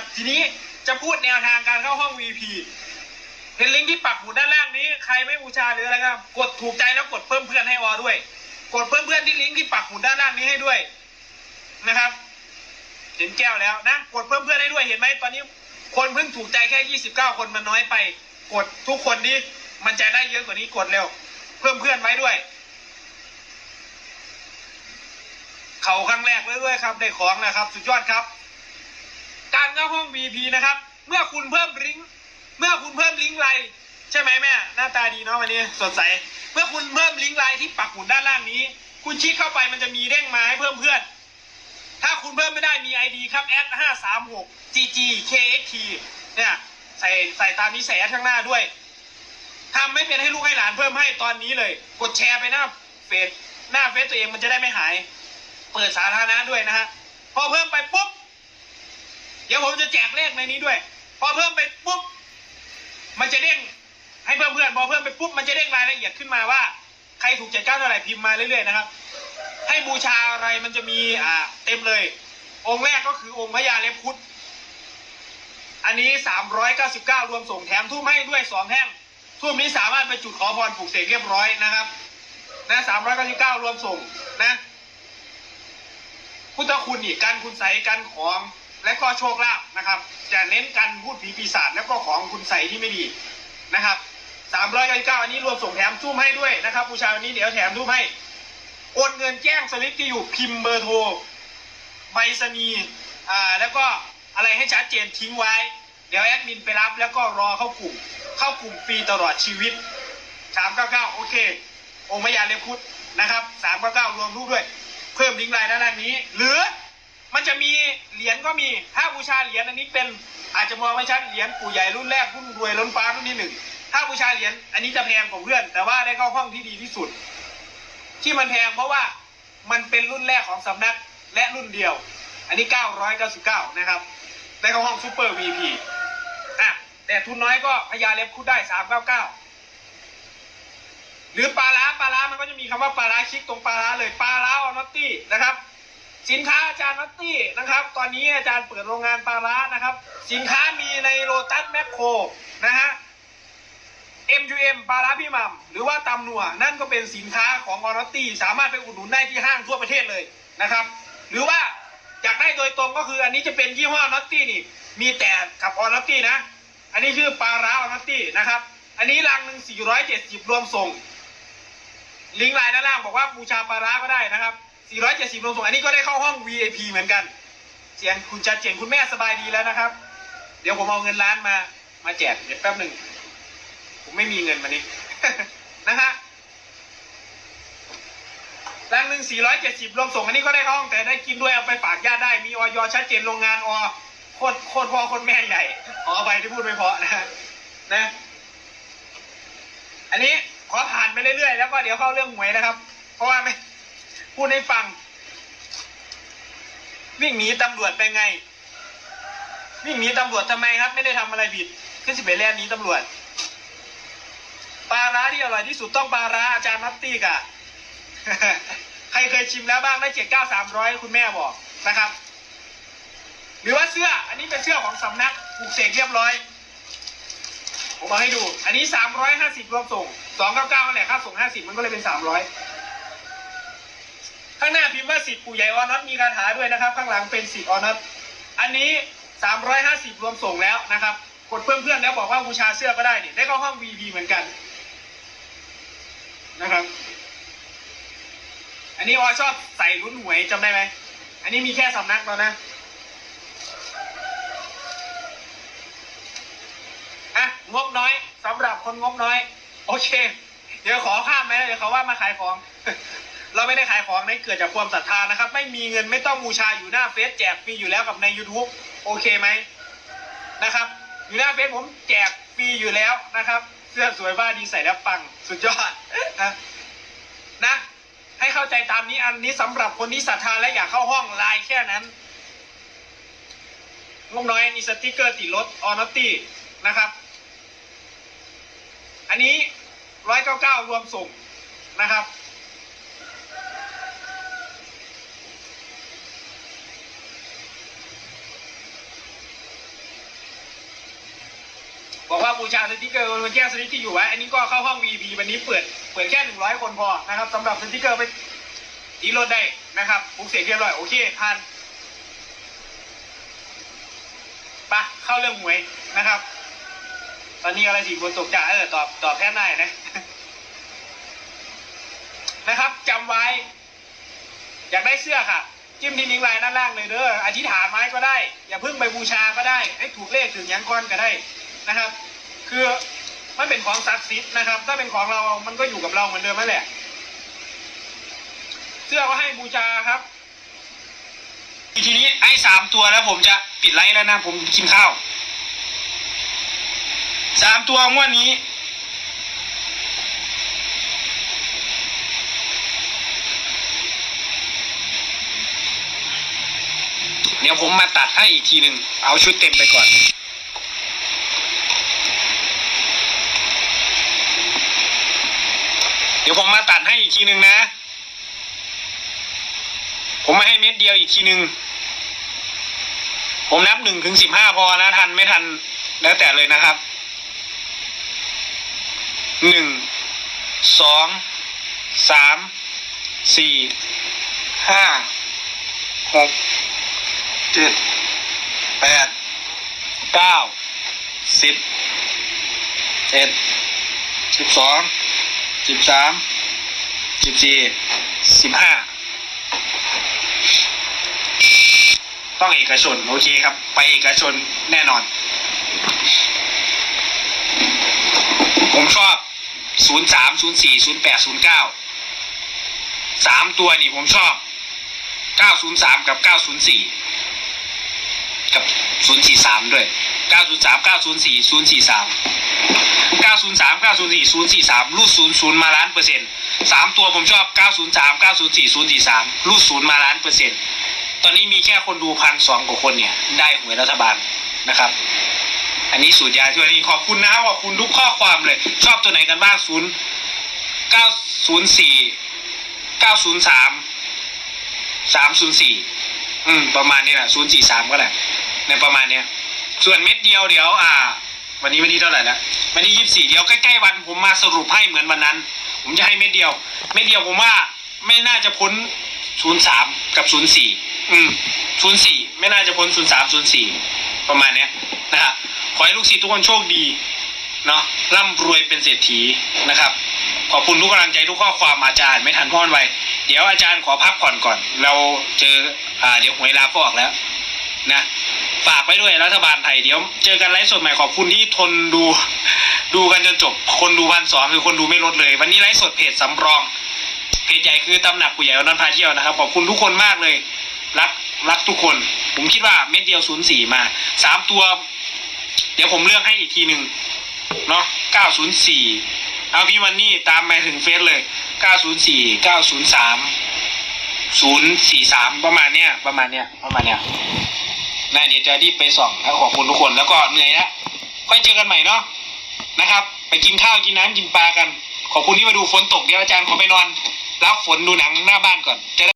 นะครับ ทีนี้จะพูดแนวทางการเข้าห้อง VP เห็นลิงก์ที่ปักหมุดด้านล่างนี้ ใครไม่บูชาหรืออะไรครับ กดถูกใจแล้วกดเพิ่มเพื่อนให้ออด้วย กดเพิ่มเพื่อนที่ลิงก์ที่ปักหมุดด้านล่างนี้ให้ด้วยนะครับ เห็นแก้วแล้วนะ กดเพิ่มเพื่อนให้ด้วยเห็นไหมตอนนี้ คนเพิ่งถูกใจแค่ 29 คนมันน้อยไป กดทุกคนดิมันจะได้เยอะกว่านี้กดเร็ว เพิ่มเพื่อนไว้ด้วยเขาครั้งแรกเลยด้วยครับ ได้ของนะครับ สุดยอดครับ การเข้าห้อง VP นะครับ เมื่อคุณเพิ่มลิงก์เมื่อคุณเพิ่มลิงก์ไลน์ใช่ไหมแม่หน้าตาดีเนาะวันนี้สดใส เมื่อคุณเพิ่มลิงก์ไลน์ที่ปักหมุดด้านล่างนี้ คุณชี้เข้าไปมันจะมีเด้งมาให้เพิ่มเพื่อน ถ้าคุณเพิ่มไม่ได้มี ID ครับ s ห้าสามหก gg kxt เนี่ยใส่ใส่ตามนี้ใส่แอดข้างหน้าด้วยทำไม่เป็นให้ลูกให้หลานเพิ่มให้ตอนนี้เลย กดแชร์ไปหน้าเฟซหน้าเฟซตัวเองมันจะได้ไม่หาย เปิดสาธารณะด้วยนะฮะพอเพิ่มไปปุ๊บ เดี๋ยวผมจะแจกเลขในนี้ด้วย พอเพิ่มไปปุ๊บ มันจะเด้ง ให้เพิ่มเพื่อนพอเพิ่มไปปุ๊บ มันจะเด้งรายละเอียดขึ้นมาว่า ใครถูกเจัดเก้าเท่าไหร่พิมพ์มาเรื่อยๆนะครับ ให้บูชาอะไรมันจะมีอ่า เต็มเลย องค์แรกก็คือองค์พญาเล็บคุดอันนี้สามร้อยเก้าสิบเก้ารวมส่งแถมทุ่มให้ด้วยสองแท่งทุ่มนี้สามารถไปจุดขอพรปลูกเสกเรียบร้อยนะครับ นะสามร้อยเก้าสิบเก้ารวมส่งนะพุทธคุณอีกการคุณใสการของ และก็โชคลาภนะครับจะเน้นการพูดผีปีศาจแล้วก็ของคุณใส่ที่ไม่ดีนะครับสามร้อยเก้าเก้าอันนี้รวมส่งแถมทุ่มให้ด้วยนะครับบูชาวันนี้เดี๋ยวแถมทุ่มให้โอนเงินแจ้งสลิปที่อยู่พิมพ์เบอร์โทรใบสนีอ่าแล้วก็อะไรให้ชัดเจนทิ้งไว้ เดี๋ยวแอดมินไปรับแล้วก็รอเข้ากลุ่ม เข้ากลุ่มฟรีตลอดชีวิตสามเก้าเก้าโอเค องค์พญาเลพุทธนะครับสามเก้าเก้ารวมรูปด้วย เพิ่มลิงก์ไลน์ด้านล่างนี้ หรือ มันจะมีเหรียญก็มี ถ้าบูชาเหรียญอันนี้เป็นอาจจะมองไม่ชัดเหรียญปู่ใหญ่รุ่นแรกรุ่นรวยล้นฟ้ารุ่นที่หนึ่งถ้าบูชาเหรียญอันนี้จะแพงกว่าเพื่อน แต่ว่าได้เข้าห้องที่ดีที่สุด ที่มันแพงเพราะว่ามันเป็นรุ่นแรกของสำนักและรุ่นเดียว อันนี้ 999 นะครับ ได้เข้าห้องซูเปอร์ VP อะแต่ทุนน้อยก็พยาเล็บคุดได้ 399 หรือปลาล้าปลาล้ามันก็จะมีคำว่าปลาล้าคลิกตรงปลาล้าเลยปลาล้าออนอตตี้นะครับ สินค้าอาจารย์นอตตี้นะครับ ตอนนี้อาจารย์เปิดโรงงานปลาล้านะครับ สินค้ามีในโลตัสแมคโครนะฮะ MUM ปลาร้าพี่มัมหรือว่าตำนัวนั่นก็เป็นสินค้าของออร์ตี้สามารถไปอุดหนุนได้ที่ห้างทั่วประเทศเลยนะครับ หรือว่าอยากได้โดยตรงก็คืออันนี้จะเป็นยี่ห้อนอตตี้นี่ มีแต่กับออร์ตี้นะ อันนี้คือปลาร้าออร์ตี้นะครับ อันนี้รังหนึ่ง470รวมส่ง ลิงก์ไลน์ด้านล่างบอกว่าบูชาปลาร้าก็ได้นะครับ 470รวมส่งอันนี้ก็ได้เข้าห้อง VIP เหมือนกันเสียงคุณจัดเจนคุณแม่สบายดีแล้วนะครับ เดี๋ยวผมเอาเงินล้านมา มาแจกเดี๋ยวแป๊บหนึ่งผมไม่มีเงินมานี่นะฮะรังหนึ่งสี่ร้อยเจ็ดสิบรวมส่งอันนี้ก็ได้เข้าห้องแต่ได้กินด้วยเอาไปฝากญาติได้มีออยชัดเจนโรงงานออโคตรโคตรพ่อโคตรแม่ใหญ่ขอไปที่พูดไม่เพราะนะฮะนะ อันนี้ขอผ่านไปเรื่อยๆแล้วก็เดี๋ยวเข้าเรื่องหวยนะครับ เพราะว่าไม่ พูดให้ฟัง วิ่งหนีตำรวจไปไง วิ่งหนีตำรวจทำไมครับ ไม่ได้ทำอะไรผิด ขึ้นสิบเอแลนหนีตำรวจปลาร้าที่อร่อยที่สุดต้องปลาร้าอาจารย์นัตตี้กะใครเคยชิมแล้วบ้างได้เจ็ดเก้าสามร้อยคุณแม่บอกนะครับ หรือว่าเสื้อ อันนี้เป็นเสื้อของสำนักปลูกเสกเรียบร้อยผมมาให้ดู อันนี้สามร้อยห้าสิบรวมส่งสองเก้าเก้าแหละค่าส่งห้าสิบมันก็เลยเป็นสามร้อย ข้างหน้าพิมพ์ว่าสิทธิ์ปู่ใหญ่ออนัทมีคาถาด้วยนะครับ ข้างหลังเป็นสิทธิ์ออนัทอันนี้สามร้อยห้าสิบรวมส่งแล้วนะครับ กดเพื่อนเพื่อนๆแล้วบอกว่าบูชาเสื้อก็ได้นี่ได้เข้าห้อง VP เหมือนกันนะครับ อันนี้ออยชอบใส่ลุ้นหวยจำได้ไหม อันนี้มีแค่สำนักแล้วนะอะงบน้อยสำหรับคนงบน้อย โอเค เดี๋ยวขอข้ามไหมเดี๋ยวเขาว่ามาขายของ เราไม่ได้ขายของในเกิดจากความศรัทธานะครับ ไม่มีเงินไม่ต้องบูชาอยู่หน้าเฟซแจกฟรีอยู่แล้วกับใน YouTube โอเคไหมนะครับ อยู่หน้าเฟซผมแจกฟรีอยู่แล้วนะครับ เสื้อสวยบ้าดีใส่แล้วปังสุดยอดนะนะให้เข้าใจตามนี้อันนี้สำหรับคนที่ศรัทธาและอยากเข้าห้องไลน์แค่นั้นงบน้อยมีสติกเกอร์ติดรถออนอตตี้นะครับ อันนี้ร้อยเก้าเก้ารวมส่งนะครับ บูชาสติกเกอร์บนแจ้งสลิปที่อยู่ไว้ อันนี้ก็เข้าห้อง VIP วันนี้เปิดเปิดแค่หนึ่งร้อยคนพอนะครับสำหรับสติกเกอร์ไปอีรถได้นะครับปุ๊กเสร็จเรียบร้อยโอเคผ่านไปะเข้าเรื่องหวยนะครับ ตอนนี้อะไรสี่คนตกจ่าเออตอบตอบแทนได้นะนะครับจำไว้ อยากได้เสื้อค่ะ จิ้มที่นิ้งลน์ด้านล่างเลยเด้ออธิษฐานไม้ก็ได้ อย่าเพิ่งไปบูชาก็ได้ให้ถูกเลขถึงยังก้อนก็ได้นะครับ คือมันเป็นของศักดิ์สิทธิ์นะครับ ถ้าเป็นของเรา มันก็อยู่กับเราเหมือนเดิมนั่นแหละ เสื้อก็ให้บูชาครับ ทีนี้ไอ้สามตัวแล้วผมจะปิดไลฟ์แล้วนะ ผมกินข้าวสามตัวงวดนี้เดี๋ยวผมมาตัดให้อีกทีหนึ่งเอาชุดเต็มไปก่อน ดี๋ยวผมมาตัดให้อีกทีหนึ่งนะ ผมมาให้เม็ดเดียวอีกทีหนึ่งผมนับหนึ่งถึงสิบห้าพอนะ ทันไม่ทันแล้วแต่เลยนะครับหนึ่งสองสามสี่ห้าหกเจ็ดแปดเก้าสิบเอ็ดสิบสอง สิบสามสิบสี่สิบห้าต้องเอกชน โอเคครับ ไปเอกชนแน่นอน ผมชอบศูนย์สามศูนย์สี่ศูนย์แปดศูนย์เก้าสามตัวนี่ผมชอบเก้าศูนย์สามกับเก้าศูนย์สี่กับศูนย์สี่สามด้วย เก้าศูนย์สามเก้าศูนย์สี่ศูนย์สี่สามเก้าศูนย์สามเก้าศูนย์สี่ศูนย์สี่สามรูดศูนย์ศูนย์มาล้านเปอร์เซ็นต์สามตัวผมชอบเก้าศูนย์สามเก้าศูนย์สี่ศูนย์สี่สามรูดศูนย์มาล้านเปอร์เซ็นต์ตอนนี้มีแค่คนดูพันสองกว่าคนเนี่ย ได้หวยรัฐบาลนะครับอันนี้สูตรยาช่วยนี่ขอบคุณนะขอบคุณทุกข้อความเลย ชอบตัวไหนกันบ้างศูนย์เก้าศูนย์สี่เก้าศูนย์สามสามศูนย์สี่อืมประมาณนี้แหละศูนย์สี่สามก็แหละในประมาณเนี้ย ส่วนเม็ดเดียวเดี๋ยว อ่า วันนี้วันที่เท่าไหร่แล้ววันที่ยี่สิบสี่เดี๋ยวใกล้ๆวันผมมาสรุปให้เหมือนวันนั้น ผมจะให้เม็ดเดียว เม็ดเดียวผมว่าไม่น่าจะพ้นศูนย์สามกับศูนย์สี่อืมศูนย์สี่ไม่น่าจะพ้นศูนย์สามศูนย์สี่ประมาณเนี้ยนะฮะขอให้ลูกศิษย์ทุกคนโชคดีเนาะร่ำรวยเป็นเศรษฐีนะครับ ขอบคุณทุกกำลังใจทุกข้อความอาจารย์ไม่ทันพ่อนไวเดี๋ยวอาจารย์ขอพักผ่อนก่อน เราเจออ่าเดี๋ยวหวยลาก็ออกแล้ว นะ ฝากไว้ด้วยรัฐบาลไทยเดี๋ยว เจอกันไลฟ์สดใหม่ขอบคุณที่ทนดู ดูกันจนจบ คนดูวันสองคือคนดูไม่ลดเลย วันนี้ไลฟ์สดเพจสำรอง เพจใหญ่คือตำหนักผู้ใหญ่อนันต์พาเที่ยวนะครับขอบคุณทุกคนมากเลย รักรักทุกคน ผมคิดว่าเม็ดเดียวศูนย์สี่มาสามตัว เดี๋ยวผมเลือกให้อีกทีหนึ่งเนาะเก้าศูนย์สี่เอาพี่วันนี่ตามมาถึงเฟซเลยเก้าศูนย์สี่เก้าศูนย์สามศูนย์สี่สามประมาณเนี้ย ประมาณเนี้ย ประมาณเนี้ย นะเดี๋ยวจะรีบไปส่องนะขอบคุณทุกคนแล้วก็เหนื่อยแล้วค่อยเจอกันใหม่เนาะนะครับ ไปกินข้าวกินน้ำกินปลากัน ขอบคุณที่มาดูฝนตกเดี๋ยวอาจารย์ขอไปนอน รับฝนดูหนังหน้าบ้านก่อนจะได้